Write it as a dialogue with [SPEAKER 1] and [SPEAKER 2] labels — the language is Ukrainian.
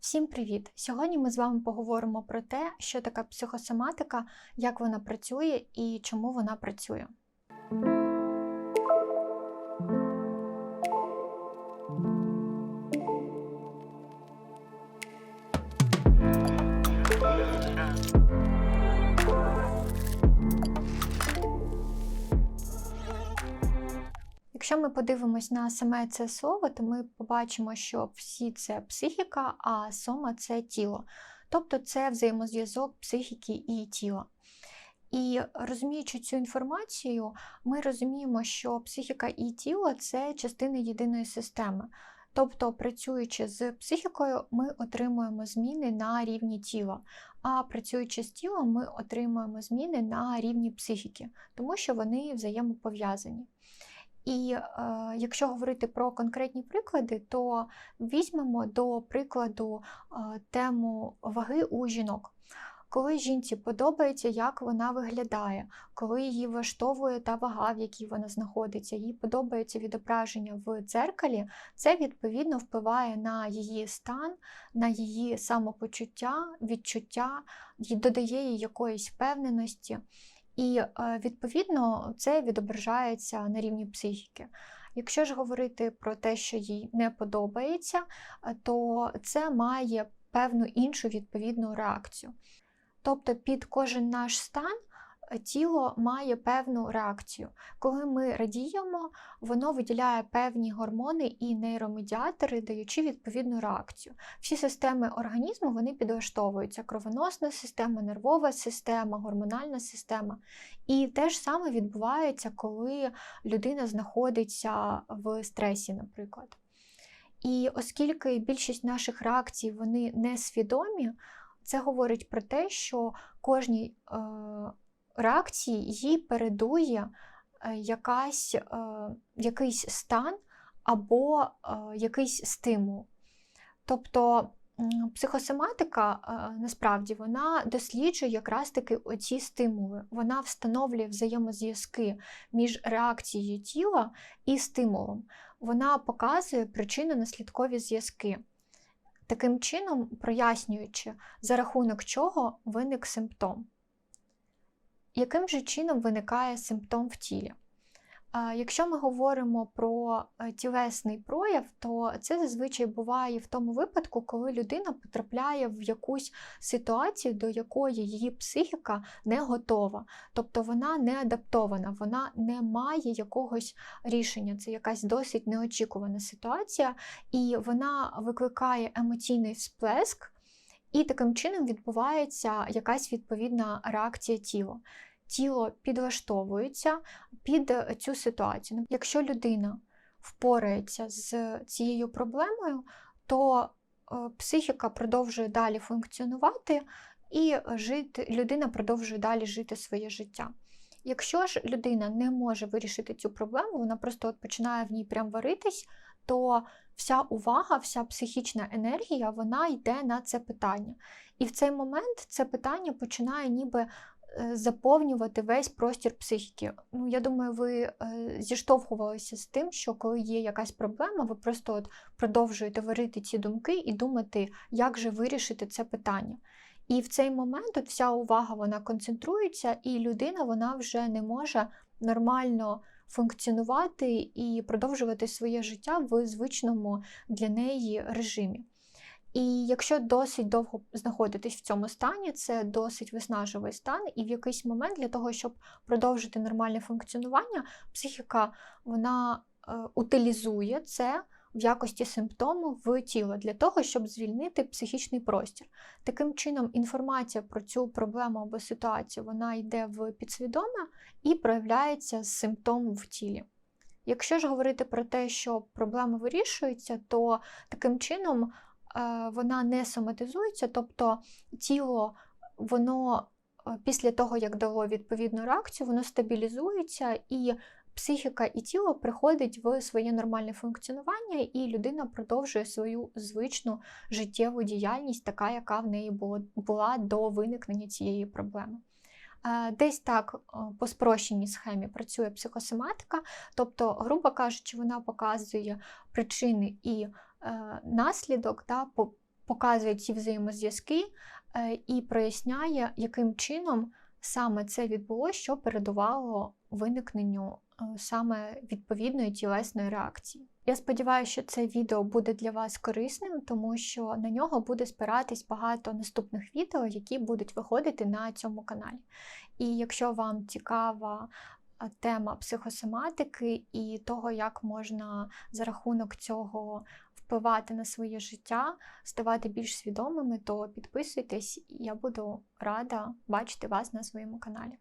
[SPEAKER 1] Всім привіт! Сьогодні ми з вами поговоримо про те, що така психосоматика, як вона працює і чому вона працює. Якщо ми подивимось на саме це слово, то ми побачимо, що всі це психіка, а сома це тіло. Тобто це взаємозв'язок психіки і тіла. І розуміючи цю інформацію, ми розуміємо, що психіка і тіло це частини єдиної системи. Тобто, працюючи з психікою, ми отримуємо зміни на рівні тіла, а працюючи з тілом, ми отримуємо зміни на рівні психіки, тому що вони взаємопов'язані. І е, якщо говорити про конкретні приклади, то візьмемо до прикладу е, тему ваги у жінок. Коли жінці подобається, як вона виглядає, коли її влаштовує та вага, в якій вона знаходиться, їй подобається відображення в дзеркалі, це відповідно впливає на її стан, на її самопочуття, відчуття, додає їй якоїсь впевненості. І е, відповідно це відображається на рівні психіки. Якщо ж говорити про те, що їй не подобається, е, то це має певну іншу відповідну реакцію. Тобто під кожен наш стан тіло має певну реакцію. Коли ми радіємо, воно виділяє певні гормони і нейромедіатори, даючи відповідну реакцію. Всі системи організму вони підлаштовуються: кровоносна система, нервова система, гормональна система. І те ж саме відбувається, коли людина знаходиться в стресі, наприклад. І оскільки більшість наших реакцій вони несвідомі, це говорить про те, що кожній е, реакції їй передує е, якась, е, якийсь стан або е, якийсь стимул. Тобто психосоматика насправді вона досліджує якраз таки оці стимули. Вона встановлює взаємозв'язки між реакцією тіла і стимулом. Вона показує причинно-наслідкові зв'язки. Таким чином, прояснюючи, за рахунок чого виник симптом. Яким же чином виникає симптом в тілі? Якщо ми говоримо про е, тілесний прояв, то це зазвичай буває в тому випадку, коли людина потрапляє в якусь ситуацію, до якої її психіка не готова, тобто вона не адаптована, вона не має якогось рішення. Це якась досить неочікувана ситуація, і вона викликає емоційний всплеск. І таким чином відбувається якась відповідна реакція тіла. Тіло підлаштовується під цю ситуацію. Якщо людина впорається з цією проблемою, то е, психіка продовжує далі функціонувати і жити, людина продовжує далі жити своє життя. Якщо ж людина не може вирішити цю проблему, вона просто от починає в ній прям варитись, то вся увага, вся психічна енергія вона йде на це питання. І в цей момент це питання починає ніби е, заповнювати весь простір психіки. Ну, Я думаю, ви е, зіштовхувалися з тим, що коли є якась проблема, ви просто от продовжуєте варити ці думки і думати, як же вирішити це питання. І в цей момент от вся увага вона концентрується, і людина вона вже не може нормально функціонувати і продовжувати своє життя в звичному для неї режимі. І якщо досить довго знаходитись в цьому стані, це досить виснажливий стан, і в якийсь момент для того, щоб продовжити нормальне функціонування, психіка вона е, утилізує це в якості симптому в тіло для того, щоб звільнити психічний простір. Таким чином, інформація про цю проблему або ситуацію вона йде в підсвідоме і проявляється з симптомом в тілі. Якщо ж говорити про те, що проблема вирішується, то таким чином е, вона не соматизується, тобто тіло, воно е, після того, як дало відповідну реакцію, воно стабілізується і психіка і тіло приходить в своє нормальне функціонування, і людина продовжує свою звичну життєву діяльність, така, яка в неї була до виникнення цієї проблеми. Десь так по спрощеній схемі працює психосоматика, тобто, грубо кажучи, вона показує причини і е, наслідок та показує ці взаємозв'язки е, і проясняє, яким чином саме це відбулося, що передувало виникненню е, саме відповідної тілесної реакції. Я сподіваюся, що це відео буде для вас корисним, тому що на нього буде спиратись багато наступних відео, які будуть виходити на цьому каналі. І якщо вам цікава е, тема психосоматики і того, як можна за рахунок цього впливати на своє життя, ставати більш свідомими, то підписуйтесь, я буду рада бачити вас на своєму каналі.